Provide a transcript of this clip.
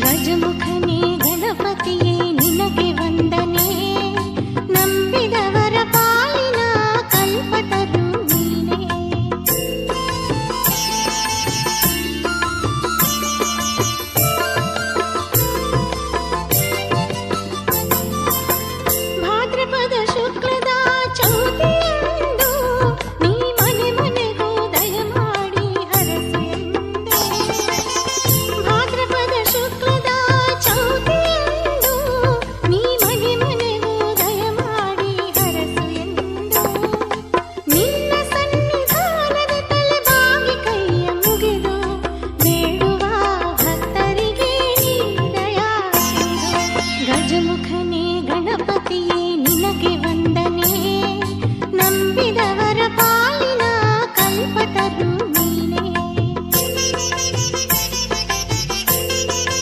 गजमुखने गणपतिये गजमुख